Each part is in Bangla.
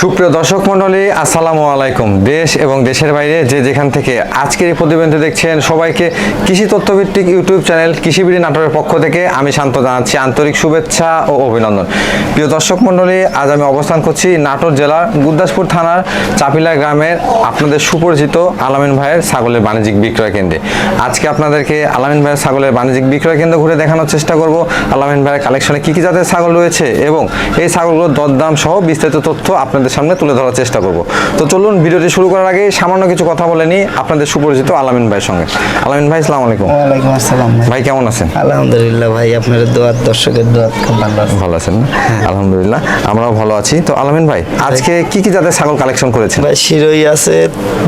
সুপ্রিয় দর্শক মণ্ডলী, আসসালামু আলাইকুম। দেশ এবং দেশের বাইরে যে যেখান থেকে আজকের এই প্রতিবেদনটি দেখছেন, সবাইকে কৃষি তথ্যভিত্তিক ইউটিউব চ্যানেল, কৃষিবিড়ি নাটোরের পক্ষ থেকে আমি শান্ত জানাচ্ছি আন্তরিক শুভেচ্ছা ও অভিনন্দন। প্রিয় দর্শক মণ্ডলী, আজ আমি অবস্থান করছি নাটোর জেলার গুরদাসপুর থানার চাপিলা গ্রামের আপনাদের সুপরিচিত আলামিন ভাইয়ের ছাগলের বাণিজ্যিক বিক্রয় কেন্দ্রে। আজকে আপনাদেরকে আলামিন ভাইয়ের ছাগলের বাণিজ্যিক বিক্রয় কেন্দ্র ঘুরে দেখানোর চেষ্টা করব। আলামিন ভাইয়ের কালেকশনে কী কী জাতের ছাগল রয়েছে এবং এই ছাগলগুলোর দরদাম সহ বিস্তারিত তথ্য আপনাদের সামনে তুলে ধরার চেষ্টা করব। তো চলুন ভিডিওটি শুরু করার আগে সামান্য কিছু কথা বলে নিই আপনাদের সুপরিচিত আলামিন ভাইয়ের সঙ্গে। আলামিন ভাই আসসালামু আলাইকুম। ওয়ালাইকুম আসসালাম ভাই। কেমন আছেন? আলহামদুলিল্লাহ ভাই আপনার দোয়ার দর্শকের খুব ভালো আছে ভালো আছেন আলহামদুলিল্লাহ আমরাও ভালো আছি। তো আলামিন ভাই আজকে কি কি জাতের ছাগল কালেকশন করেছেন? ভাই শিরোই আছে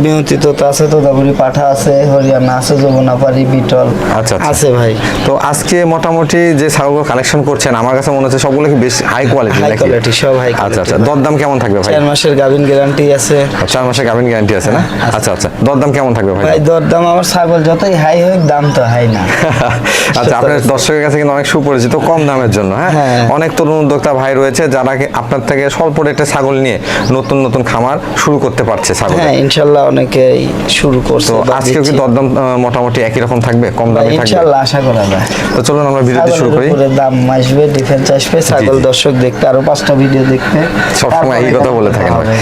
বিমতি তোতা আছে তোতাপুরি পাঠা আছে হরিয়ানা আছে যমুনাপাড়ি বিটল আচ্ছা, আচ্ছা। আছে ভাই। তো আজকে মোটামুটি যে ছাগলগুলো কালেকশন করছেন আমার কাছে মনে হচ্ছে সবগুলো কি বেশ হাই কোয়ালিটি হাই কোয়ালিটি সব হাই আচ্ছা আচ্ছা। কোয়ালিটি দরদাম কেমন থাকবে ভাই। চার মাসের গাভিন গ্যারান্টি আছে। চার মাসের গাভিন গ্যারান্টি আছে না? আচ্ছা আচ্ছা। দরদাম কেমন থাকবে ভাই? ভাই দরদাম আমার ছাগল যতই হাই হোক দাম তো হাই না। আচ্ছা আপনার দর্শকের কাছে কিন্তু অনেক সুপরিচিত কম দামের জন্য হ্যাঁ? হ্যাঁ। অনেক তরুণ উদ্যোক্তা ভাই রয়েছে যারা আপনার থেকে স্বল্প রেটে ছাগল নিয়ে নতুন নতুন খামার শুরু করতে পারছে ছাগল হ্যাঁ ইনশাল্লাহ অনেকেই শুরু করছে আজকেও কি দরদাম মোটামুটি একই রকম থাকবে কম দামে থাকবে? ইনশাল্লাহ আশা করা যায়। তো চলুন আমরা ভিডিওটি শুরু করি। দাম আসবে ডিফেন্স আসবে ছাগল দর্শক দেখতে আরও পাঁচটা ভিডিও দেখতে। সবসময় এই কথা বলে থাকেন হবে।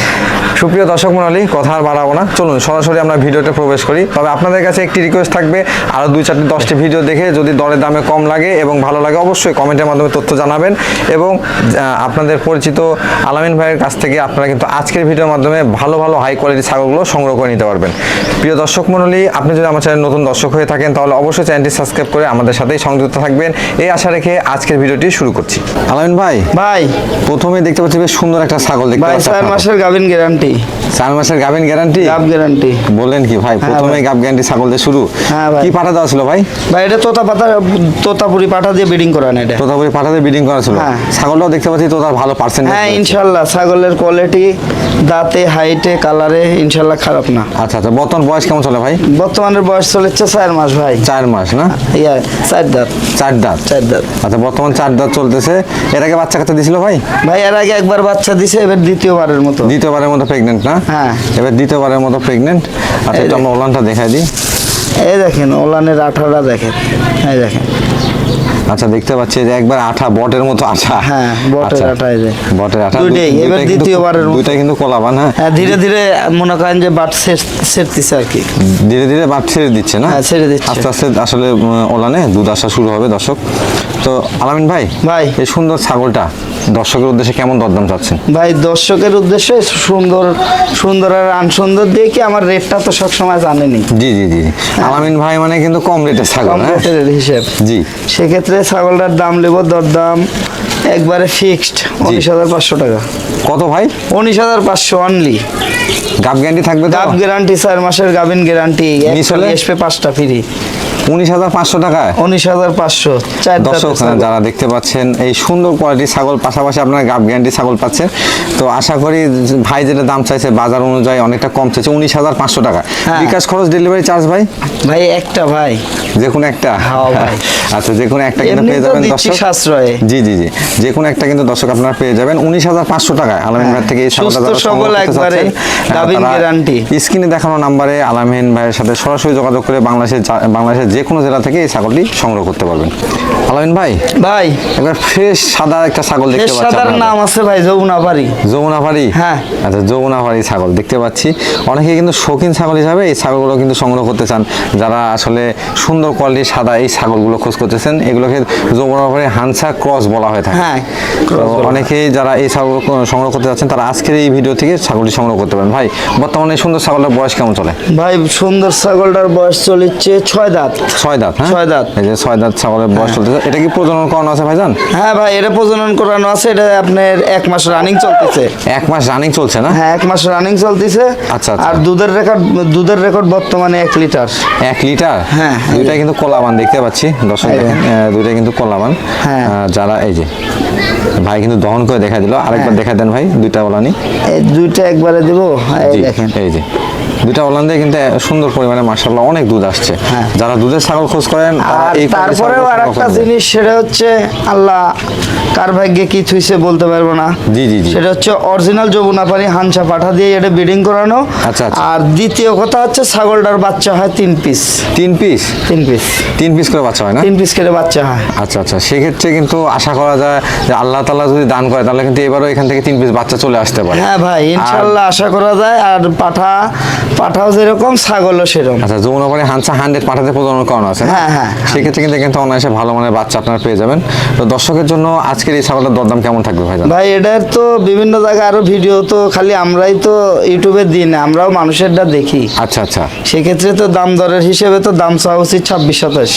সুপ্রিয় দর্শক মণ্ডলী কথা আর বাড়াবো না। চলুন সরাসরি আমরা ভিডিওতে প্রবেশ করি। তবে আপনাদের কাছে একটি রিকোয়েস্ট থাকবে আরও দুই চারটি দশটি ভিডিও দেখে যদি দরের দামে কম লাগে এবং ভালো লাগে অবশ্যই কমেন্টের মাধ্যমে তথ্য জানাবেন। এবং আপনাদের পরিচিত আলামিন ভাইয়ের কাছ থেকে আপনারা কিন্তু আজকের ভিডিওর মাধ্যমে ভালো ভালো হাই কোয়ালিটি ছাগলগুলো সংগ্রহ করে নিতে পারবেন। প্রিয় দর্শক মণ্ডলী আপনি যদি আমার চ্যানেল নতুন দর্শক হয়ে থাকেন তাহলে অবশ্যই চ্যানেলটি সাবস্ক্রাইব করে আমাদের সাথেই সংযুক্ত থাকবেন। এই আশা রেখে আজকের ভিডিওটি শুরু করছি। আলামিন ভাই ভাই। প্রথমে দেখতে পাচ্ছি বেশ সুন্দর একটা ছাগল দেখতে পাচ্ছি চার মাসের গাভিন গ্যারান্টি চার মাসের গাভিন গ্যারান্টি গাব গ্যারান্টি বলেন কি ভাই প্রথমে গাব গ্যারান্টি ছাগল দিয়ে শুরু। হ্যাঁ ভাই। কি পাঠা দেওয়া ছিল ভাই? ভাই এটা তোতা পাতা তোতাপুরি পাঠা দিয়ে ব্রিডিং করান এটা। তোতাপুরি পাঠাতে বিডিং করা ছিল। হ্যাঁ। ছাগলটাও দেখতে পাচ্ছি তোতার ভালো পার্সেন্ট হ্যাঁ ইনশাল্লাহ ছাগলের কোয়ালিটি দাঁতে হাইটে কালারে ইনশাল্লাহ খারাপ না। আচ্ছা আচ্ছা বর্তমান বয়স কেমন চলে ভাই? বর্তমানের বয়স চলেছে চার মাস ভাই। চার মাস না? ইয়া চার দাঁত। চার দাঁত। চার দাঁত। আচ্ছা বর্তমান চার দাঁত চলতেছে। এর আগে বাচ্চা কাচ্চা দিছিল ভাই? ভাই এর আগে একবার বাচ্চা দিছে এবার দ্বিতীয়বারের মতো। দ্বিতীয়বারের মতো প্রেগনেন্ট না? হ্যাঁ। এবার দ্বিতীয়বারের মতো প্রেগনেন্ট আচ্ছা একটু আমরা ওলানটা দেখাই দিই। এই দেখেন ওলানের আঠাটা দেখেন। এই দেখেন। আচ্ছা দেখতে পাচ্ছি যে একবার আঠা বটের মতো আঠা। হ্যাঁ, বটের আচ্ছা, আঠা এই যে। বটের আঠা। দুইটাই, এবার দ্বিতীয়বারের মতো। দুইটাই কিন্তু কোলাবান হ্যাঁ? হ্যাঁ ধীরে ধীরে মনে করেন যে বাট সেরতিছে আর কি। ধীরে ধীরে বাদ ছেড়ে দিচ্ছে না? হ্যাঁ, ছেড়ে দিচ্ছে। আস্তে আস্তে আসলে ওলানে দুধ আসা শুরু হবে দর্শক। তো আলামিন ভাই ভাই। এই সুন্দর ছাগলটা দর্শকের উদ্দেশ্যে কেমন দরদাম চাচ্ছেন? ভাই দর্শকের উদ্দেশ্যে সুন্দর সুন্দর আর আনসুন্দর দিয়ে কি আমার রেটটা তো সবসময় জানেনি। জি জি জি। আলামিন ভাই মানে কিন্তু কম রেটের ছাগল কম হ্যাঁ? রেটের হিসেব। জি। সেক্ষেত্রে ছাগলটার দাম নেব দরদাম একবারে ফিক্সড উনিশ হাজার পাঁচশো টাকা। কত ভাই? উনিশ হাজার পাঁচশো অনলি গাব গ্যারান্টি থাকবে গাব গ্যারান্টি চার মাসের গাবিন গ্যারান্টি? এসপে পাঁচটা ফ্রি উনিশ হাজার পাঁচশো টাকায়। উনিশ হাজার পাঁচশো দর্শক যারা দেখতে পাচ্ছেন এই সুন্দর কোয়ালিটির ছাগল পাশাপাশি আপনারা গাব গ্যারান্টি ছাগল পাচ্ছেন। তো আশা করি ভাই যেটা দাম চাইছে বাজার অনুযায়ী অনেকটা কম চাইছে উনিশ হাজার পাঁচশো টাকা। হ্যাঁ। বিকাশ খরচ ডেলিভারি চার্জ ভাই? ভাই একটা ভাই। যে কোনো একটা? হ্যাঁ ভাই। আচ্ছা যে কোনো একটা কিন্তু পেয়ে যাবেন দর্শক। জি জি জি। যে কোনো একটা কিন্তু দর্শক আপনারা পেয়ে যাবেন। উনিশ হাজার পাঁচশো টাকায় আলামিন ভাই থেকে এই ছাগলটা যারা একবারে, তারা guarantee। স্ক্রিনে দেখানো নাম্বারে আলামিন ভাইয়ের সাথে সরাসরি যোগাযোগ করে বাংলাদেশের বাংলাদেশের যে কোনো জেলা থেকে এই ছাগলটি সংগ্রহ করতে পারবেন। আলামিন ভাই ভাই। একবার ফ্রেশ সাদা একটা ছাগল দেখতে পাচ্ছি সাদার নাম আছে ভাই যমুনা বাড়ি যমুনাপাড়ি হ্যাঁ। আচ্ছা যমুনাপাড়ি ছাগল দেখতে পাচ্ছি। অনেকে কিন্তু শৌখিন ছাগল হিসাবে এই ছাগলগুলো কিন্তু সংগ্রহ করতে চান। যারা আসলে সুন্দর কোয়ালিটির সাদা এই ছাগলগুলো খোঁজ করতেছেন এগুলোকে যমুনাপাড়ি হানসা ক্রস বলা হয়ে থাকে। হ্যাঁ। অনেকেই যারা এই ছাগল সংগ্রহ করতে যাচ্ছেন তারা আজকের এই ভিডিও থেকে ছাগলটি সংগ্রহ করতে পারেন। ভাই বর্তমানে সুন্দর ছাগলের বয়স কেমন চলে? ভাই সুন্দর ছাগলটার বয়স চলেছে ছয় দাঁত। ছয় দাঁত হ্যাঁ? ছয় দাঁত। এই যে ছয় দাঁত ছাগলের বয়স চলতেছে। এটা কি প্রজনন করানো আছে ভাইজান? হ্যাঁ ভাই এটা প্রজনন করানো আছে। এটা আপনার এক মাস রানিং চলতেছে। এক মাস রানিং চলছে না? হ্যাঁ এক মাস রানিং চলতেছে। আচ্ছা, আচ্ছা। আর দুধের রেকর্ড দুধের রেকর্ড বর্তমানে এক লিটার। এক লিটার? হ্যাঁ, দুইটাই কিন্তু কলাবান দেখতে পাচ্ছি। দর্শক দেখেন আহ, কিন্তু কলাবান। হ্যাঁ। যারা এই যে ভাই কিন্তু দহন করে দেখা দিল। আরেকবার হ্যাঁ। দেখা দেন ভাই দুইটা এই দুইটা একবারে দিব। দেখেন। এই যে। দুইটা ওলান দিয়ে কিন্তু সুন্দর পরিমাণে মার্শাল্লাহ অনেক দুধ আসছে। হ্যাঁ। যারা দুধের ছাগল খোঁজ করেন তারা আর এই quality তারপরেও আর একটা জিনিস সেটা হচ্ছে আল্লাহ কার ভাগ্যে কি থুইছে বলতে পারব না। জি, জি। সেটা হচ্ছে অরিজিনাল যমুনা পানি হানসা পাঠা দিয়ে এটা ব্রিডিং করানো। আচ্ছা, আচ্ছা। আর দ্বিতীয় কথা হচ্ছে ছাগলটার বাচ্চা হয় তিন পিস তিন পিস তিন পিস তিন পিস করে বাচ্চা হয় না? তিন পিস করে বাচ্চা হয়। আচ্ছা আচ্ছা। সেক্ষেত্রে কিন্তু আশা করা যায় যে আল্লাহ তাআলা যদি দান করে তাহলে কিন্তু এবারও এখান থেকে তিন পিস বাচ্চা চলে আসতে পারে। হ্যাঁ ভাই ইনশাল্লাহ আশা করা যায়। আর পাঠা পাঠাও যেরকম ছাগলও সেরকম। আচ্ছা যমুনা পানি হানসা হান্ড্রেড পাঠাতে প্রজনন করানো আছে হ্যাঁ, হ্যাঁ, হ্যাঁ। সেক্ষেত্রে কিন্তু কিন্তু অনায়াসে ভালো মানের বাচ্চা আপনারা পেয়ে যাবেন। তো দর্শকের জন্য আজকের এই ছাগলটার দরদাম কেমন থাকবে ভাই ভাই এটার তো বিভিন্ন জায়গায় আরও ভিডিও তো খালি আমরাই তো ইউটিউবে দিই না আমরাও মানুষেরটা দেখি। আচ্ছা আচ্ছা। সেক্ষেত্রে তো দাম দরের হিসেবে তো দাম চাওয়া উচিত ছাব্বিশ সাতাশ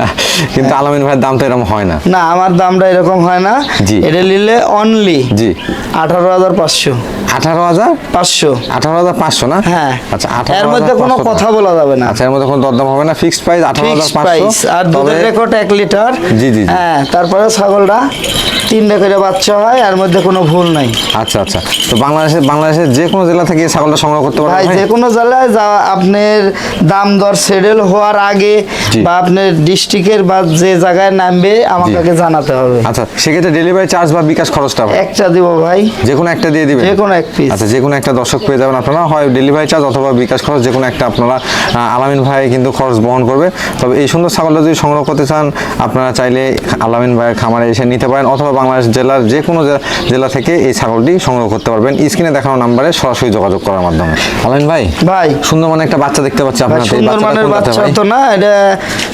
কিন্তু আলামিন ভাইয়ের দাম তো এরকম হয় না। না আমার দামটা এরকম হয় না। জি। এটা নিলে অনলি জি। আঠারো হাজার পাঁচশো। আঠারো হাজার? পাঁচশো। আঠারো হাজার পাঁচশো না? হ্যাঁ। আচ্ছা এর মধ্যে কোনো কথা বলা যাবে না। আচ্ছা এর মধ্যে কোনো দরদাম হবে না ফিক্সড প্রাইস আঠারো হাজার ফিক্সড প্রাইস আর দুধের রেকর্ড এক লিটার। জি, জি। হ্যাঁ তারপরে ছাগলটা তিনটা করে বাচ্চা হয় আর মধ্যে কোনো ভুল নাই। আচ্ছা আচ্ছা। তো বাংলাদেশের বাংলাদেশের যে কোনো জেলা থেকে ছাগলটা সংগ্রহ করতে ভাই যে কোনো জেলায় যা আপনার দাম দর সেটেল হওয়ার আগে বা আপনার ডিস্ট্রিক্টের বা যে জায়গায় নামবে আমাকে জানাতে হবে। আচ্ছা সেক্ষেত্রে ডেলিভারি চার্জ বা বিকাশ খরচটা? একটা দিব ভাই। যে কোনো একটা দিয়ে দিবেন? যে কোনো এক পিস আচ্ছা যে কোনো একটা দর্শক পেয়ে যাবেন আপনারা। হয় ডেলিভারি চার্জ অথবা বিকাশ খরচ যে কোনো একটা আপনারা আলামিন ভাই কিন্তু খরচ বহন করবে। তবে এই সুন্দর ছাগলটা যদি সংগ্রহ করতে চান আপনারা চাইলে আলামিন ভাইয়ের খামারে এসে নিতে পারেন অথবা বাংলাদেশ জেলার যে কোনো জেলা- থেকে এই ছাগলটি সংগ্রহ করতে পারবেন। স্ক্রিনে দেখানো নাম্বারে সরাসরি যোগাযোগ করার মাধ্যমে। আলামিন ভাই ভাই। সুন্দর মানে একটা বাচ্চা দেখতে পাচ্ছি আপনার বাচ্চা তো না এটা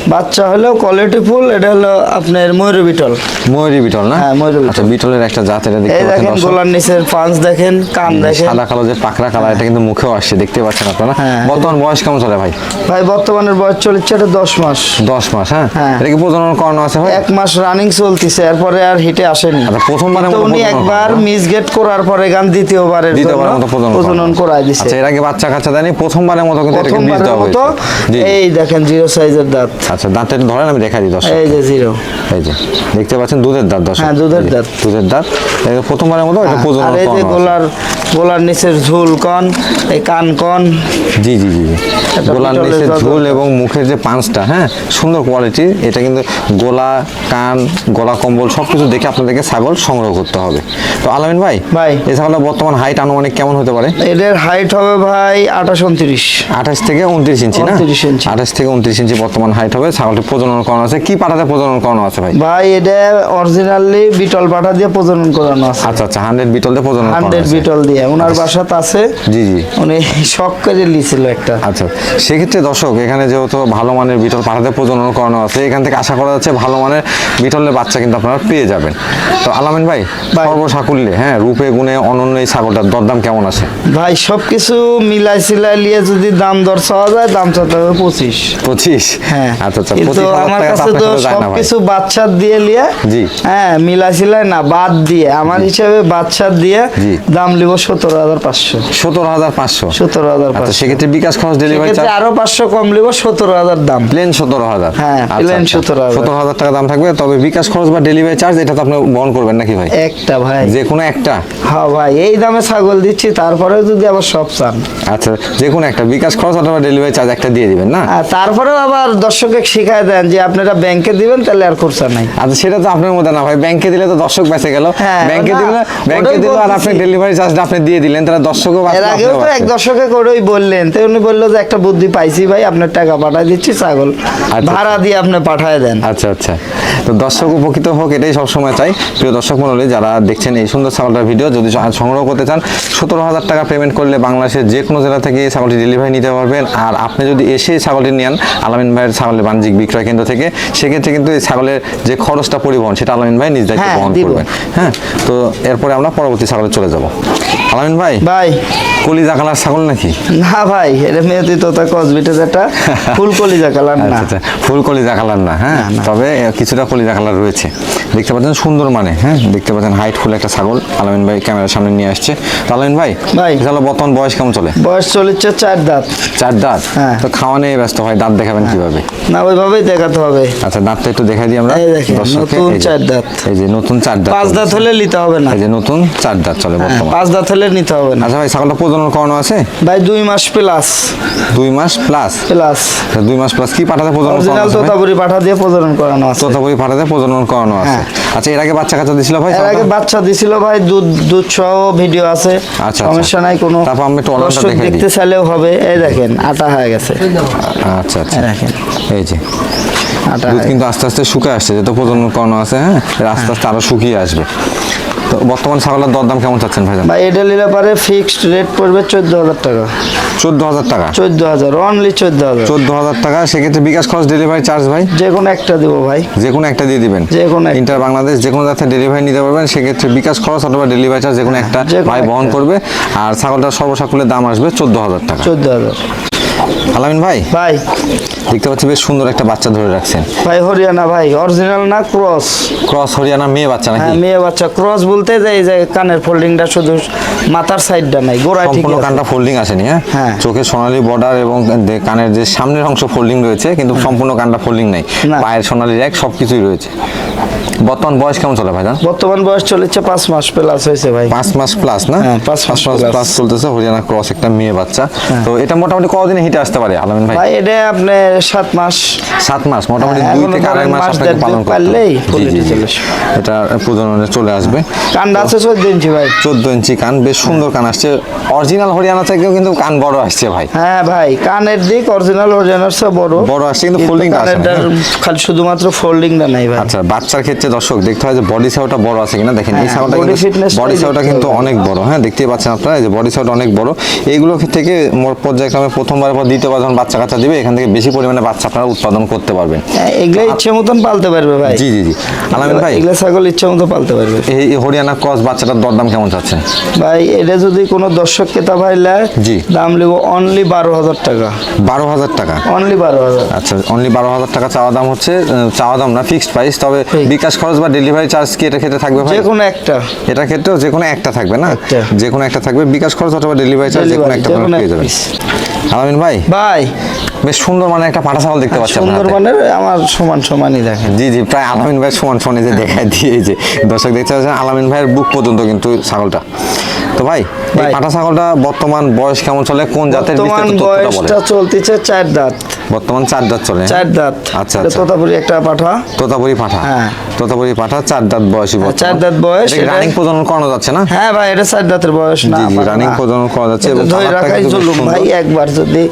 বাচ্চা হলেও কোয়ালিটি ফুল এটা হলো আপনার ময়ূর বিটল। ময়ূরী বিটল না? হ্যাঁ, ময়ূর বিটল। আচ্ছা বিটলের একটা জাত এটা দেখতে পাচ্ছেন দেখেন। গোলার নিচের পাঁচ দেখেন কান দেখেন। সাদা কালো যে পাকড়া কালার এটা কিন্তু মুখেও আসছে দেখতে পাচ্ছেন আপনারা হ্যাঁ। বর্তমান বয়স কেমন চলে ভাই? ভাই বর্তমানের বয়স চলছে এটা দশ মাস। দশ মাস হ্যাঁ? হ্যাঁ। এটা কি প্রজনন করানো আছে ভাই? এক মাস রানিং চলতেছে এরপরে আর হিটে আসেনি। আচ্ছা, মতো উনি একবার। মিসগেট করার পরে গান দ্বিতীয়বারের জন্য মতো প্রজনন করাই দিছে। আচ্ছা এর আগে বাচ্চা কাচ্চা দেয়নি প্রথমবারের মতো কিন্তু এটাকে বীজ দেওয়া মতো এই দেখেন জিরো সাইজের দাঁত। আচ্ছা একটু ধরেন আমি দেখাই দিই দর্শক। এই যে জিরো এই যে দেখতে পাচ্ছেন দুধের দাঁত দর্শক। হ্যাঁ, দুধের দাঁত। দুধের দাঁত। প্রথমবারের মতো এটা প্রজনন আর এই যে। গোলার গোলার নিচের ঝুল কন এই কান কন জি জি জি। এটা গোলার নিচে ঝুল এবং মুখের যে পাঁচটা হ্যাঁ সুন্দর কোয়ালিটি এটা কিন্তু গোলা কান গলা কম্বল সব কিছু দেখে আপনাদেরকে ছাগল সংগ্রহ করতে হবে। তো আলামিন ভাই ভাই। এই ছাগলটা বর্তমান হাইট আনুমানিক কেমন হতে পারে? এদের হাইট হবে ভাই আঠাশ উনত্রিশ। আঠাশ থেকে উনত্রিশ ইঞ্চি না? 29 ইঞ্চি। আঠাশ থেকে উনত্রিশ ইঞ্চি বর্তমান হাইট হবে ছাগলটি প্রজনন করানো আছে। কি পাঠাতে প্রজনন করানো আছে ভাই? ভাই এটা অরিজিনালি বিটল পাঠা দিয়ে প্রজনন করানো আছে। আচ্ছা আচ্ছা হান্ড্রেড বিটল দিয়ে প্রজনন হান্ড্রেড বিটল দিয়ে ওনার বাসাতে আছে। জি জি। উনি শখ করে লিছিল একটা। আচ্ছা সেক্ষেত্রে দর্শক এখানে যেহেতু ভালো মানের বিটল পাঠাতে প্রজনন করানো আছে এখান থেকে আশা করা যাচ্ছে ভালো মানের বিটলের বাচ্চা কিন্তু আপনারা পেয়ে যাবেন। তো আলামিন ভাই। সর্বসাকুল্যে হ্যাঁ রূপে গুণে অনন্য এই ছাগলটার দরদাম কেমন আছে? ভাই সব কিছু মিলাই সিলাই নিয়ে যদি দাম দর চাওয়া যায় দাম চাতে হবে পঁচিশ। পঁচিশ? হ্যাঁ। আচ্ছা আচ্ছা কিন্তু আমার কাছে তো সব কিছু বাচ্চা দিয়ে লিয়ে জি। হ্যাঁ মিলাই সিলাই না বাদ দিয়ে। আমার হিসাবে বাচ্চা দিয়ে দাম লিব সতেরো হাজার পাঁচশো। সতেরো হাজার পাঁচশো। সতেরো হাজার আচ্ছা সেক্ষেত্রে বিকাশ খরচ ডেলিভারি চার্জ আরও পাঁচশো কম দাম। প্লেন সতেরো হাজার। হ্যাঁ, plain 17,000 সতেরো হাজার। টাকা দাম থাকবে তবে বিকাশ খরচ বা ডেলিভারি চার্জ এটা তো আপনি বহন করবেন নাকি ভাই? একটা ভাই। যে কোনো একটা। হ্যাঁ ভাই এই দামে ছাগল দিচ্ছি তারপরেও যদি আবার সব চান। আচ্ছা যে কোনো একটা বিকাশ খরচ অথবা ডেলিভারি চার্জ একটা দিয়ে দিবেন না? তারপরেও আবার দর্শককে শিখায় দেন যে আপনারা ব্যাংকে দিবেন তাহলে আর খরচা নাই। আচ্ছা সেটা তো আপনার মধ্যে না ভাই ব্যাংকে দিলে তো দর্শক বেঁচে গেল। হ্যাঁ, ব্যাংকে দিলে ব্যাংকে দিল আর আপনি। ডেলিভারি চার্জটা আপনি দিয়ে দিলেন তাহলে দর্শকও এর আগেও তো এক দর্শকে দর্শকে করেই বললেন তো উনি বলল যে একটা বুদ্ধি পাইছি ভাই আপনার টাকা পাঠাই দিচ্ছি ছাগল। আচ্ছা। ভাড়া দিয়ে আপনি পাঠায় দেন। আচ্ছা আচ্ছা। তো দর্শক উপকৃত হোক এটাই সবসময় চাই। প্রিয় দর্শক মন্ডলী যারা দেখছেন এই সুন্দর ছাগলটার ভিডিও যদি সংগ্রহ করতে চান সতেরো হাজার টাকা পেমেন্ট করলে বাংলাদেশের যে কোনো জেলা থেকে ছাগলটি ডেলিভারি নিতে পারবেন। আর আপনি যদি এসে ছাগলটি নেন আলামিন ভাইয়ের ছাগলের বাণিজ্যিক বিক্রয় কেন্দ্র থেকে সেক্ষেত্রে কিন্তু এই ছাগলের যে খরচটা পরিবহন সেটা আলামিন ভাই নিজ দায়িত্বে হ্যাঁ, বহন করবেন। হ্যাঁ তো এরপরে আমরা পরবর্তী ছাগলে চলে যাব। আলামিন ভাই? ভাই। কলিজা কালার ছাগল নাকি? না ভাই এটা মেয়েতি তোতা কসবিটের একটা ফুল কলিজা কালার না। আচ্ছা আচ্ছা ফুল কলিজা কালার না হ্যাঁ। তবে কিছুটা কলিজা কালার রয়েছে। দেখতে পাচ্ছেন সুন্দর মানে হ্যাঁ? দেখতে পাচ্ছেন হাইট ফুল একটা ছাগল। আলামিন ভাই ক্যামেরার সামনে নিয়ে আসছে। আলামিন ভাই ভাই। তাহলে বর্তমান বয়স কেমন চলে? বয়স চলেছে চার দাঁত। চার দাঁত? হ্যাঁ। তো খাওয়া নিয়ে ব্যস্ত হয় দাঁত দেখাবেন কীভাবে? না ওইভাবেই দেখাতে হবে। আচ্ছা দাঁতটা একটু দেখাই দিই আমরা এই দেখেন, নতুন চার দাঁত। এই যে নতুন চার দাঁত পাঁচ দাঁত হলে নিতে হবে না। এই যে নতুন চার দাঁত চলে হ্যাঁ, বর্তমান। পাঁচ দাঁত হলে নিতে হবে না। আচ্ছা ভাই ছাগলটা প্রজনন করানো আছে? ভাই দুই মাস প্লাস দুই মাস প্লাস প্লাস দুই মাস প্লাস কি পাঠাতে প্রজনন করানো অরিজিনাল? তোতাপুরি পাঠা দিয়ে প্রজনন করানো আছে। তোতাপুরি পাঠাতে প্রজনন করানো আছে। হ্যাঁ। আচ্ছা এর আগে বাচ্চা কাচ্চা দিছিল ভাই এর আগে বাচ্চা দিছিল ভাই দুধ দুধ সহ ভিডিও আছে। আচ্ছা। সমস্যা নাই কোনো তারপর আমি একটু দেখাই দিই। দেখতে চাইলেও হবে। এই দেখেন আটা হয়ে গেছে। আচ্ছা আচ্ছা। দেখেন। এই যে। আটা দুধ কিন্তু আস্তে আস্তে শুকিয়ে আসছে যেহেতু প্রজনন করানো আছে হ্যাঁ? আস্তে আস্তে আরও শুকিয়ে আসবে। তো বর্তমান ছাগলের দরদাম কেমন চাচ্ছেন ভাই ভাই এটা নিলে পারে ফিক্সড রেট পড়বে চোদ্দ হাজার টাকা। চোদ্দ হাজার টাকা? চোদ্দ হাজার অনলি চোদ্দ হাজার চোদ্দ হাজার টাকা সেক্ষেত্রে বিকাশ খরচ ডেলিভারি চার্জ ভাই? যে কোনো একটা দিব ভাই। যে কোনো একটা দিয়ে দিবেন? যে কোনো ইন্টার বাংলাদেশ যে কোনো জায়গায় ডেলিভারি নিতে পারবেন সেক্ষেত্রে বিকাশ খরচ অথবা ডেলিভারি চার্জ যে কোনো একটা ভাই বহন করবে। আর ছাগলটার সর্বসাকুলের দাম আসবে চোদ্দ হাজার টাকা। চোদ্দ হাজার আলামিন ভাই? ভাই। দেখতে পাচ্ছি বেশ সুন্দর একটা বাচ্চা ধরে রাখছেন। ভাই হরিয়ানা ভাই অরিজিনাল না ক্রস ক্রস হরিয়ানা মেয়ে বাচ্চা নাকি? হ্যাঁ মেয়ে বাচ্চা। ক্রস বলতে যে এই যে কানের ফোল্ডিংটা শুধু মাথার সাইডটা নাই গোড়ায় ঠিক সম্পূর্ণ। কানটা ফোল্ডিং আসেনি হ্যাঁ? হ্যাঁ। চোখে সোনালী বর্ডার এবং কানের যে সামনের অংশ ফোল্ডিং রয়েছে কিন্তু সম্পূর্ণ কানটা ফোল্ডিং নাই। পায়ের সোনালী র্যাক সবকিছুই রয়েছে। বর্তমান বয়স কেমন চলে ভাইজান? বর্তমান বয়স চলেছে পাঁচ মাস প্লাস হয়েছে ভাই। পাঁচ মাস প্লাস না? হ্যাঁ, পাঁচ মাস। হ্যাঁ। প্লাস চলতেছে হরিয়ানা ক্রস একটা মেয়ে বাচ্চা। তো এটা মোটামুটি কতদিনে হিটে আসতে পারে আলামিন ভাই? ভাই এটা আপনি সাত মাস। সাত মাস মোটামুটি হ্যাঁ, দুই থেকে আড়াই মাস আপনাকে পালন আসবে। এটা প্রজননে চলে আসবে। কান্ডা আছে চোদ্দ ইঞ্চি ভাই। চোদ্দ ইঞ্চি কান বেশ সুন্দর কান আসছে। অরিজিনাল হরিয়ানা থেকেও কিন্তু কান বড় আসছে ভাই। হ্যাঁ ভাই কানের দিক অরিজিনাল অরিজিনাল সব বড়। বড় আসছে কিন্তু হ্যাঁ। খালি শুধুমাত্র ফোল্ডিংটা নাই ভাই। আচ্ছা বাচ্চার ক্ষেত্রে দর্শক দেখতে হয় যে বডি সাউটা বড় আছে কিনা? দেখেন এই সাউটা বডি সাউটা কিন্তু অনেক বড়। হ্যাঁ দেখতেই পাচ্ছেন আপনারা এই যে বডি সাউট অনেক বড়। এইগুলো থেকে পর্যায়ক্রমে প্রথমবার পর দ্বিতীয়বার যখন বাচ্চা কাচ্চা দিবে এখান থেকে বেশি পরিমাণে বাচ্চা আপনারা উৎপাদন করতে পারবেন। হ্যাঁ, এগুলো ইচ্ছে মতন পালতে পারবে ভাই। জি জি জি। আলামিন ভাই? এগুলো ছাগল ইচ্ছে মতো পালতে পারবে। এই হরিয়ানা ক্রস বাচ্চাটার দরদাম কেমন চাচ্ছেন ভাই এটা যদি কোনো দর্শক ক্রেতা ভাই নেয় জি। দাম লিব অনলি বারো হাজার টাকা। বারো হাজার টাকা? অনলি বারো হাজার। আচ্ছা অনলি বারো হাজার টাকা চাওয়া দাম হচ্ছে চাওয়া দাম না ফিক্সড প্রাইস তবে বিকাশ খরচ বা ডেলিভারি চার্জ কি এটা ক্ষেত্রে থাকবে ভাই? যে কোনো একটা। এটা ক্ষেত্রে যে কোনো একটা থাকবে না। যে কোনো একটা থাকবে বিকাশ খরচ অথবা ডেলিভারি চার্জ যে কোনো একটা পেয়ে যাবেন। আলামিন ভাই? ভাই। বেশ সুন্দর মানে একটা পাটা ছাগল দেখতে পাচ্ছি সুন্দর মানে আমার সমান সমানই দেখেন। জি জি প্রায় আলামিন ভাই সমান সমানই যে দেখায় দিয়ে এই যে দর্শক দেখতে পাচ্ছেন আলামিন ভাইয়ের বুক পর্যন্ত কিন্তু ছাগলটা। তো ভাই এই। ছাগলটা বর্তমান বয়স কেমন চলে? কোন জাতের বর্তমান বয়সটা চলতেছে চার দাঁত। বর্তমান চার দাঁত চলে হ্যাঁ? চার দাঁত। আচ্ছা আচ্ছা। তোতাপুরি একটা পাঠা। তোতাপুরি পাঠা। হ্যাঁ। তোতাপুরি পাঠা চার দাঁত বয়সী চার দাঁত বয়স, রানিং প্রজনন করানো যাচ্ছে না? হ্যাঁ ভাই এটা চার দাঁতের বয়স না জি, জি, আমার running না। প্রজনন করা যাচ্ছে এবং ধরে রাখাই ভাই একবার যদি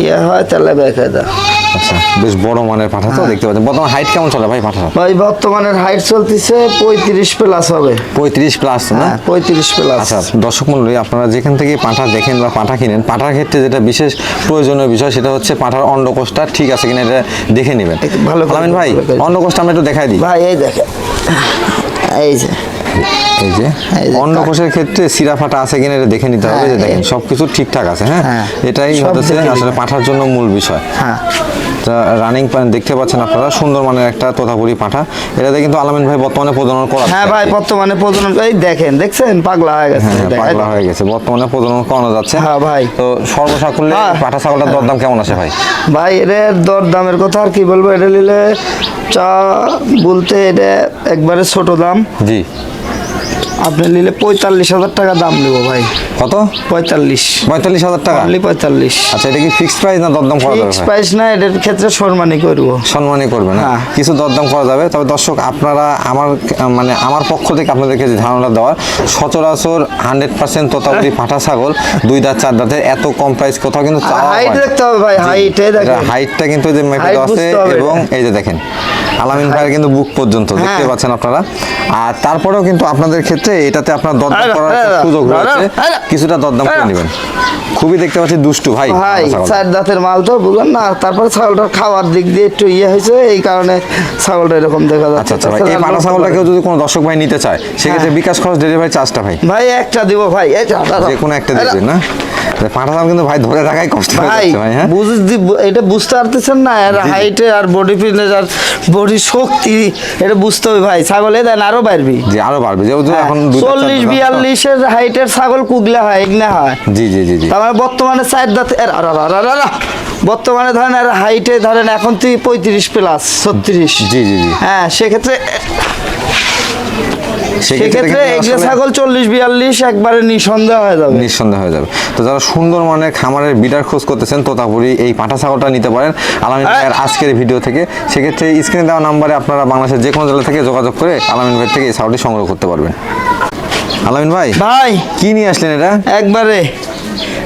ইয়ে হয় তাহলে বেঁকে দেয় আচ্ছা বেশ বড় মানের পাঠা হ্যাঁ। তো দেখতে পাচ্ছেন। বর্তমান হাইট কেমন চলে ভাই পাঠা ভাই বর্তমানের হাইট চলতেছে পঁয়ত্রিশ প্লাস হবে। পঁয়ত্রিশ প্লাস না? হ্যাঁ পঁয়ত্রিশ প্লাস আচ্ছা দর্শক মন্ডলী আপনারা যেখান থেকে পাঁঠা দেখেন বা পাঁঠা কিনেন পাঁঠার ক্ষেত্রে যেটা বিশেষ প্রয়োজনীয় বিষয় সেটা হচ্ছে পাঁঠার অন্ডকোষটা ঠিক আছে কিনা এটা দেখে নেবেন। ভালো আলামিন ভাই অন্ডকোষটা আমরা একটু দেখাই দিই। ভাই এই দেখেন। এই যে। এই যে অন্ডকোষের ক্ষেত্রে সিরা ফাটা আছে কিনা এটা দেখে নিতে হবে হ্যাঁ, যে দেখেন সবকিছু ঠিকঠাক আছে হ্যাঁ? হ্যাঁ, এটাই হচ্ছে আসলে পাঁঠার জন্য মূল বিষয়। হ্যাঁ। রানিং পয়েন্ট দেখতে পাচ্ছেন আপনারা সুন্দর মানের একটা তোতাপুরি পাঁঠা। এটাতে কিন্তু আলামিন ভাই বর্তমানে প্রজনন করা হ্যাঁ ভাই বর্তমানে প্রজনন এই দেখেন দেখছেন? পাগলা হয়ে গেছে হ্যাঁ। পাগলা হয়ে গেছে বর্তমানে প্রজনন করানো যাচ্ছে। হ্যাঁ, ভাই। তো সর্বসাকুল্যে হ্যাঁ। পাঠা ছাগলটার দরদাম কেমন আছে ভাই? ভাই এর দর দামের কথা আর কি বলব? এটা নিলে চা বলতে এটা একবারে ছোট দাম। জি। আপনি নিলে পঁয়তাল্লিশ হাজার টাকা দাম নেব ভাই। কত? পঁয়তাল্লিশ। পঁয়তাল্লিশ হাজার টাকা? অনলি পঁয়তাল্লিশ। আচ্ছা এটা কি ফিক্সড প্রাইস না দরদাম করা যাবে প্রাইস না এটার ক্ষেত্রে সম্মানই করব। সম্মানই করবে না? হ্যাঁ। কিছু দরদাম করা যাবে। তবে দর্শক আপনারা আমার মানে আমার পক্ষ থেকে আপনাদেরকে যে ধারণা দেওয়ার সচরাচর হান্ড্রেড পার্সেন্ট তোতাপুরি পাঠা ছাগল দুই দাঁত চার দাঁতের এত কম প্রাইস কোথাও কিন্তু হাইট দেখতে হবে ভাই হাইটে হাইটটা কিন্তু যে মেপে দেওয়া আছে এবং এই যে দেখেন। আলামিন ভাইয়ের কিন্তু বুক পর্যন্ত দেখতে হ্যাঁ। পাচ্ছেন আপনারা। আর তারপরেও কিন্তু আপনাদের ক্ষেত্রে এটাতে আপনার দরদাম করার সুযোগ রয়েছে। কিছুটা দরদাম করে নেবেন। খুবই দেখতে পাচ্ছি দুষ্টু ভাই ভাই চার দাঁতের মাল তো বুঝলেন না? তারপরে ছাগলটার খাওয়ার দিক দিয়ে একটু ইয়ে হয়েছে এই কারণে ছাগলটা এরকম দেখা যাচ্ছে। আচ্ছা আচ্ছা ভাই এই লক্ষ্য ছাগলটাকেও করেন। যদি কোনো দর্শক ভাই নিতে চায় সেক্ষেত্রে হ্যাঁ। বিকাশ খরচ ডেলিভারি চার্জটা ভাই। ভাই একটা দিব ভাই এই যা, কোনো একটা দিবেন না? ছাগল কিন্তু ভাই ধরে রাখাই কষ্ট হয়ে ভাই ভাই হ্যাঁ? এটা বুঝতে পারতেছেন না এর হাইটে আর বডি ফিটনেস আর বডি শক্তি এটা বুঝতে হবে ভাই। ছাগলে দেন আরও বাড়বি। জি আরও বাড়বে। যেহেতু হ্যাঁ, এখন চল্লিশ বিয়াল্লিশের হাইটের ছাগল কুগলা হয় এগনা হয়। জি জি জি জি। তার মানে বর্তমানে চার দাঁত। বর্তমানে ধরেন আর হাইটে ধরেন এখন তুই পঁয়ত্রিশ প্লাস ছত্রিশ। জি, জি, জি। হ্যাঁ সেক্ষেত্রে সেক্ষেত্রে এগুলো ছাগল চল্লিশ বিয়াল্লিশ একবারে নিঃসন্দেহ হয়ে যাবে। নিঃসন্দেহ হয়ে যাবে। তো যারা সুন্দর মানের খামারের বিটার খোঁজ করতেছেন তোতাপুরি এই পাঠা ছাগলটা নিতে পারেন। আলামিন ভাইয়ের আজকের ভিডিও থেকে। সেক্ষেত্রে স্ক্রিনে দেওয়া নাম্বারে আপনারা বাংলাদেশের যে কোনো জেলা থেকে যোগাযোগ করে আলামিন ভাই থেকে এই ছাগলটি সংগ্রহ করতে পারবেন। আলামিন ভাই ভাই! কি নিয়ে আসলেন এটা? একবারে।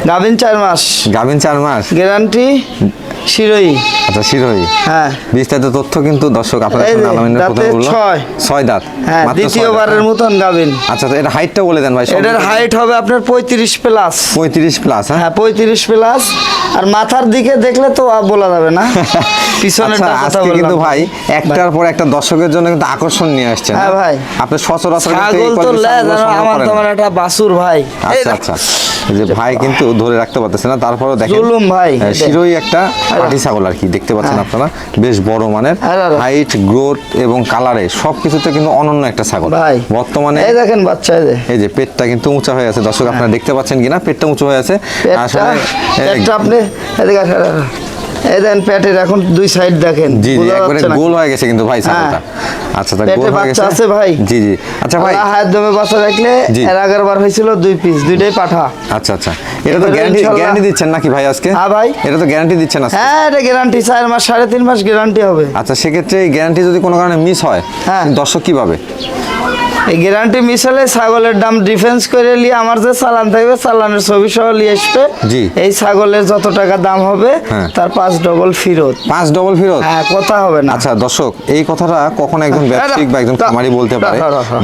গাভিন চার মাস। গাভিন চার মাস। গ্যারান্টি? শিরোই। আচ্ছা শিরোই? হ্যাঁ। বিস্তারিত তথ্য কিন্তু দর্শক আলামিনের বলল। ছয়। ছয় দাঁত। হ্যাঁ দ্বিতীয়বারের হ্যাঁ? মতন গাভিন। আচ্ছা তো এটা হাইটটা বলে দেন ভাই এটার হাইট হবে আপনার পঁয়ত্রিশ প্লাস পঁয়ত্রিশ প্লাস হ্যাঁ? হ্যাঁ পঁয়ত্রিশ প্লাস আর মাথার দিকে দেখলে তো আর বলা যাবে না। আচ্ছা, কথা আজকে কিন্তু ভাই একটার পর একটা দর্শকের জন্য কিন্তু আকর্ষণ নিয়ে আসছেন হ্যাঁ ভাই। আপনি সচরাচর ছাগল তো লেজ আমার তোমার একটা বাসুর ভাই। আচ্ছা আচ্ছা। যে ভাই কিন্তু ধরে রাখতে পারতেছে না তারপরেও দেখেন ভাই, হ্যাঁ, শিরোই একটা পাটি ছাগল আর কি দেখতে পাচ্ছেন হ্যাঁ। আপনারা বেশ বড় মানের। হাইট গ্রোথ এবং কালারে সবকিছুতে কিন্তু অনন্য একটা ছাগল বর্তমানে এই দেখেন বাচ্চা এই যে এই যে পেটটা কিন্তু উঁচা হয়ে আছে দর্শক আপনারা দেখতে পাচ্ছেন কিনা পেটটা উঁচু হয়ে আছে আসলে আপনি এদিকে। এই পেটের এখন দুই সাইড দেখেন। জি জি একবারে গোল হয়ে গেছে কিন্তু ভাই ছাগলটা আচ্ছা তা গোল হয়ে গেছে? আছে ভাই। জি জি। আচ্ছা ভাই। আল্লাহ হায়াত দমে বাচ্চা রাখলে এর আগের বার হয়েছিল দুই পিস দুইটাই পাঠা। আচ্ছা আচ্ছা। এটা তো গ্যারান্টি গ্যারান্টি দিচ্ছেন নাকি ভাই আজকে? হ্যাঁ ভাই। এটা তো গ্যারান্টি দিচ্ছেন আজকে? হ্যাঁ এটা গ্যারান্টি মাস সাড়ে তিন মাস গ্যারান্টি হবে। আচ্ছা সেক্ষেত্রে এই গ্যারান্টি যদি কোনো কারণে মিস হয় হ্যাঁ। দর্শক কি পাবে এই গ্যারান্টি মিস হলে ছাগলের দাম ডিফেন্স করে নিয়ে আমার যে চালান থাকবে চালানের ছবি সহ নিয়ে আসবে। জি। এই ছাগলের যত টাকা দাম হবে হ্যাঁ। তার পাঁচ ডবল ফিরত। পাঁচ ডবল ফেরত? হ্যাঁ কথা হবে না। আচ্ছা দর্শক এই কথাটা কখন একজন হ্যাঁ, ব্যবসায়িক বা একজন খামারি বলতে পারে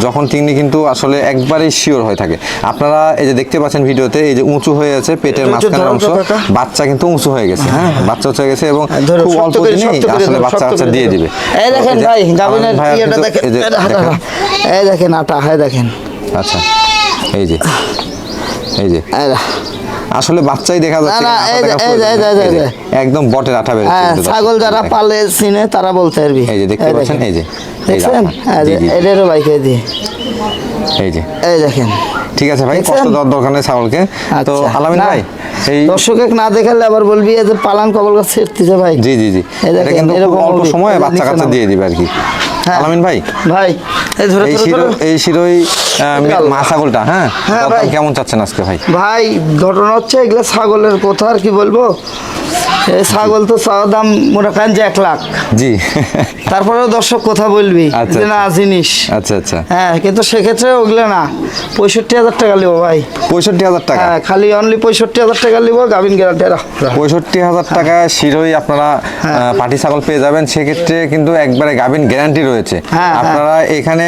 যখন তিনি কিন্তু আসলে একবারেই শিওর হয়ে থাকে। আপনারা এই যে দেখতে পাচ্ছেন ভিডিওতে এই যে উঁচু হয়ে আছে পেটের মাঝখানের অংশ বাচ্চা কিন্তু উঁচু হয়ে গেছে। হ্যাঁ বাচ্চা উঁচু হয়ে গেছে এবং হ্যাঁ, খুব অল্প দিনেই আসলে বাচ্চা বাচ্চা দিয়ে। দিবে। এই দেখেন ভাই দেখেন। এই দেখেন, দেখেন। আটা হ্যাঁ দেখেন আচ্ছা এই যে এই যে আসলে বাচ্চাই দেখা যাচ্ছে একদম বটের আঠা বের হ্যাঁ ছাগল যারা পালে চিনে তারা বলতে পারবি এই যে দেখতে পাচ্ছেন। এই যে, দেখছেন আঠা। হ্যাঁ। এটারও বাইকে দিয়ে এই যে এই দেখেন ঠিক আছে ভাই? কষ্ট দেওয়ার দরকার নেই ছাগলকে তো আচ্ছা। আলামিন না, ভাই এই দর্শকে না দেখালে আবার বলবি এই যে পালান কবল গাছ ছেড়তেছে ভাই জি জি জি এই এটা কিন্তু অল্প। সময়ে বাচ্চা কাচ্চা দিয়ে দিবে আর কি। আলামিন ভাই? ভাই এই ধরে এই শিরো এই শিরোই মা ছাগলটা হ্যাঁ? হ্যাঁ। কেমন চাচ্ছেন আজকে ভাই? ভাই ঘটনা হচ্ছে এগুলো ছাগলের কথা আর কি বলব? এই ছাগল তো চাওয়া দাম মনে করেন যে এক লাখ। জি। তারপরেও দর্শক কথা বলবি আচ্ছা, যে না জিনিস। আচ্ছা আচ্ছা। হ্যাঁ কিন্তু সেক্ষেত্রে ওগুলো না। পঁয়ষট্টি হাজার টাকা নিবো ভাই। পঁয়ষট্টি হাজার টাকা? হ্যাঁ খালি অনলি পঁয়ষট্টি হাজার টাকা নিবো গাভিন গ্যারান্টি পঁয়ষট্টি হাজার টাকা শিরোই আপনারা হ্যাঁ। পাটি ছাগল পেয়ে যাবেন। সেক্ষেত্রে কিন্তু একবারে গাবিন গ্যারান্টি রয়েছে। হ্যাঁ, হ্যাঁ। আপনারা এখানে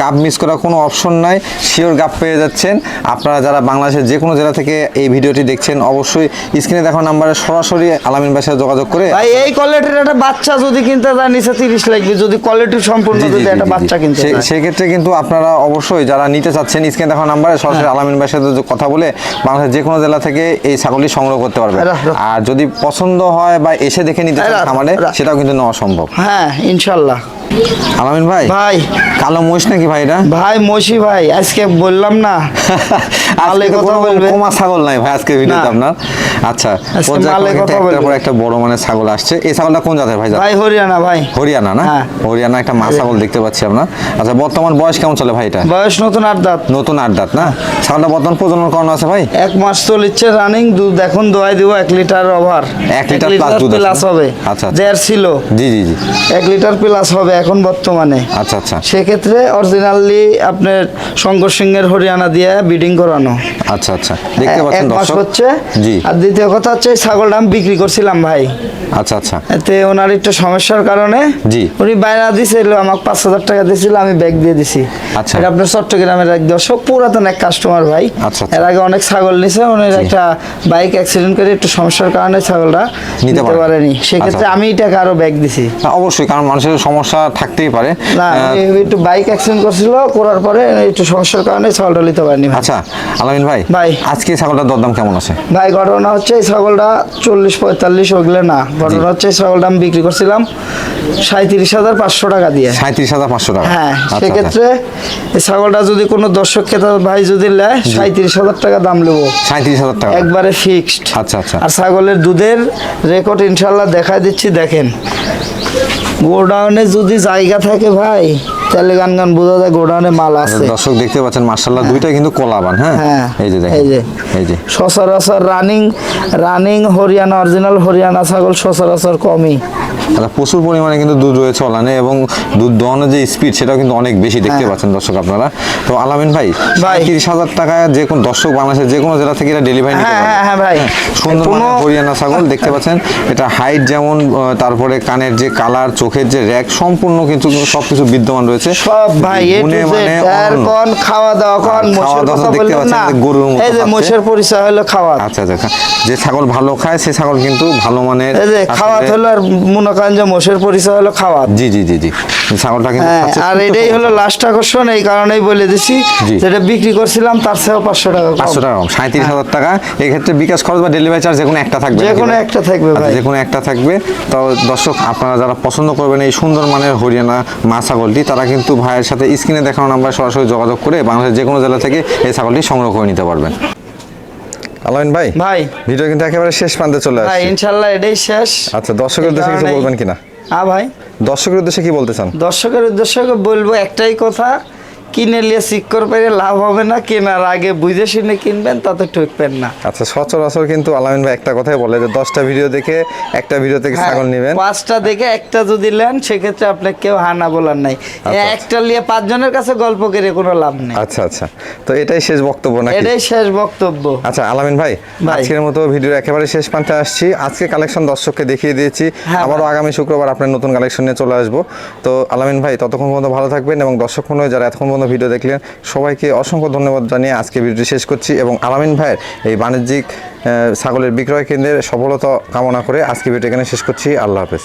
গাব মিস করার কোনো অপশন নাই শিওর গাব পেয়ে যাচ্ছেন আপনারা যারা বাংলাদেশের যে কোনো জেলা থেকে এই ভিডিওটি দেখছেন অবশ্যই স্ক্রিনে দেখো নাম্বারে সরাসরি আলামিন ভাইয়ের সাথে যোগাযোগ করে ভাই এই কোয়ালিটির একটা বাচ্চা যদি কিনতে যায় নিচে তিরিশ লাগবে যদি কোয়ালিটি সম্পূর্ণ যদি একটা বাচ্চা। কিনতে যায় সেক্ষেত্রে কিন্তু আপনারা অবশ্যই যারা নিতে চাচ্ছেন স্ক্রিনে দেখো নাম্বারে সরাসরি হ্যাঁ। আলামিন ভাইয়ের সাথে কথা বলে বাংলাদেশের যে কোনো জেলা থেকে এই ছাগলটি সংগ্রহ করতে পারবে। আর যদি পছন্দ হয় বা এসে দেখে নিতে চান খামারে। সেটাও কিন্তু নেওয়া সম্ভব হ্যাঁ ইনশাল্লাহ আলামিন ভাই? ভাই। কালো মহিষ নাকি ভাই এটা? ভাই মসি ভাই আজকে বললাম না। কথা বলবে। কমা ছাগল নাই ভাই আজকে ভিডিওতে। আপনার। আচ্ছা পর একটা বড় মানে ছাগল আসছে। এই ছাগলটা কোন জাতের ভাই ভাই হরিয়ানা ভাই। হরিয়ানা না? হ্যাঁ। হরিয়ানা একটা মা ছাগল দেখতে পাচ্ছি আমরা। আচ্ছা বর্তমান বয়স কেমন চলে ভাই এটা? বয়স নতুন আট দাঁত। নতুন আট দাঁত না? ছাগলটা বর্তমান প্রজনন করানো আছে ভাই? এক মাস চলিচ্ছে রানিং দুধ এখন দোয়াই দিব এক লিটার ওভার এক লিটার দুধ প্লাস হবে। আচ্ছা, আচ্ছা। দেড় ছিল। জি জি জি। এক লিটার প্লাস হবে এখন বর্তমানে। আচ্ছা আচ্ছা। সেক্ষেত্রে অরিজিনালি আপনার শঙ্কর সিংহের হরিয়ানা দিয়ে বিডিং করানো। আচ্ছা আচ্ছা। দেখতে পাচ্ছেন দর্শক। হচ্ছে। জি। আর দ্বিতীয় কথা হচ্ছে এই ছাগলটা আমি বিক্রি করছিলাম ভাই। আচ্ছা আচ্ছা। এতে ওনার একটু সমস্যার কারণে জি। উনি বাইনা দিয়েছিল আমাকে পাঁচ হাজার টাকা দিয়েছিল আমি ব্যাগ দিয়ে দিছি। আচ্ছা। এটা আপনার চট্টগ্রামের এক দর্শক পুরাতন এক কাস্টমার ভাই। আচ্ছা, আচ্ছা। এর আগে অনেক ছাগল নিছে ওনার একটা বাইক অ্যাক্সিডেন্ট করে একটু সমস্যার কারণে ছাগলটা নিতে পারে- পারেনি। সেক্ষেত্রে আচ্ছা। আমি টাকা আরও ব্যাগ দিছি। অবশ্যই কারণ মানুষের সমস্যা থাকতেই পারে। না একটু বাইক অ্যাক্সিডেন্ট করছিল করার পরে একটু সমস্যার কারণে ছাগলটা নিতে পারেনি। আচ্ছা আলামিন ভাই ভাই। আজকে ছাগলটার দরদাম কেমন আছে? ভাই ঘটনা হচ্ছে এই ছাগলটা চল্লিশ পঁয়তাল্লিশ ওগুলো না। ঘটনা হচ্ছে এই ছাগলটা আমি বিক্রি করছিলাম সাঁত্রিশ হাজার পাঁচশো টাকা দিয়ে। সাঁত্রিশ হাজার পাঁচশো টাকা। হ্যাঁ আচ্ছা, আচ্ছা। সেক্ষেত্রে এই ছাগলটা যদি কোনো দর্শক ক্রেতা ভাই যদি নেয় সাঁত্রিশ হাজার টাকা দাম নেব। সাঁত্রিশ হাজার টাকা। একবারে ফিক্সড আচ্ছা, আচ্ছা। আর ছাগলের দুধের রেকর্ড ইনশাল্লাহ দেখাই দিচ্ছি দেখেন। গোডাউনে যদি জায়গা থাকে ভাই তাহলে গান গান বোঝা যায় গোডাউনে মাল আছে। দর্শক দেখতে পাচ্ছেন মার্শাল্লাহ দুইটা কিন্তু কলাবান হ্যাঁ? হ্যাঁ এই যে এই যে। এই যে। সচরাচর running running Haryana original Haryana ছাগল সচরাচর কমই। আচ্ছা প্রচুর পরিমাণে কিন্তু দুধ রয়েছে অলানে এবং দুধ দোয়ানোর যে স্পিড সেটাও কিন্তু অনেক বেশি দেখতে হ্যাঁ। পাচ্ছেন দর্শক আপনারা। তো আলামিন ভাই ভাই। তিরিশ হাজার টাকায় যে কোনো দর্শক বাংলাদেশের যে কোনো জেলা থেকে এটা ডেলিভারি নিতে হ্যাঁ, হ্যাঁ, হ্যাঁ, ভাই। সুন্দর হরিয়ানা ছাগল দেখতে পাচ্ছেন এটা হাইট যেমন তারপরে কানের যে কালার চোখের যে র্যাক সম্পূর্ণ কিন্তু সবকিছু বিদ্যমান রয়েছে। সব ভাই এ টু গুণে মানে খাওয়া দাওয়া কোন মোষের কথা বললেন না। এই যে। মোষের পরিচয় হলো খাওয়া আচ্ছা আচ্ছা যে ছাগল ভালো খায় সেই ছাগল কিন্তু ভালো মানের এই যে খাওয়াত হলো আর মনে করেন যে মোষের পরিচয় হলো খাওয়া জি জি জি জি। ছাগলটা কিন্তু হ্যাঁ আর এটাই হলো লাস্ট আকর্ষণ এই কারণেই বলে দিছি। যেটা বিক্রি করছিলাম তার চেয়েও পাঁচশো টাকা। পাঁচশো টাকা সাঁত্রিশ হাজার টাকা। এই ক্ষেত্রে বিকাশ খরচ বা ডেলিভারি চার্জ যে কোনো একটা থাকবে যে কোনো একটা থাকবে আচ্ছা, ভাই। যে কোনো একটা থাকবে। তো দর্শক আপনারা যারা পছন্দ করবেন এই সুন্দর মানের হরিয়ানা মা ছাগলটি তারা কিন্তু ভাইয়ের সাথে স্ক্রিনে দেখানো নাম্বার সরাসরি যোগাযোগ করে বাংলাদেশের যে কোনো জেলা থেকে এই ছাগলটি সংগ্রহ করে নিতে পারবেন। আলামিন ভাই ভাই। ভিডিও কিন্তু একেবারে শেষ প্রান্তে চলে আসছে। ইনশাল্লাহ এটাই শেষ। আচ্ছা দর্শকের উদ্দেশ্যে কিছু বলবেন কিনা? হ্যাঁ ভাই। দর্শকের উদ্দেশ্যে কি বলতে চান? দর্শকের উদ্দেশ্যে বলব একটাই কথা কিনে নিয়ে সিক্কর পেরে লাভ হবে না কেনার আগে বুঝে শুনে কিনবেন তাতে ঠকবেন না। আচ্ছা সচরাচর কিন্তু আলামিন ভাই একটা কথাই বলে যে দশটা ভিডিও দেখে একটা ভিডিও থেকে হ্যাঁ, ছাগল নেবেন। পাঁচটা দেখে একটা যদি নেন সেক্ষেত্রে আপনার কেউ হানা বলার নাই। আচ্ছা। একটা নিয়ে পাঁচজনের কাছে গল্প করে কোনো লাভ নেই। আচ্ছা আচ্ছা। তো এটাই শেষ বক্তব্য নাকি? এটাই শেষ বক্তব্য। আচ্ছা আলামিন ভাই। আজকের মতো ভিডিওর একেবারে শেষ প্রান্তে আসছি। আজকে কালেকশন দর্শককে দেখিয়ে দিয়েছি। হ্যাঁ, আবারও আগামী শুক্রবার আপনার নতুন কালেকশন নিয়ে চলে আসব। তো আলামিন ভাই ততক্ষণ পর্যন্ত ভালো থাকবেন এবং দর্শক যারা এতক্ষণ পর্যন্ত ভিডিও দেখলেন। সবাইকে অসংখ্য ধন্যবাদ জানিয়ে আজকে ভিডিওটি শেষ করছি এবং আলামিন ভাইয়ের এই বাণিজ্যিক ছাগলের বিক্রয় কেন্দ্রের সফলতা কামনা করে আজকে ভিডিও এখানে শেষ করছি। আল্লাহ হাফেজ।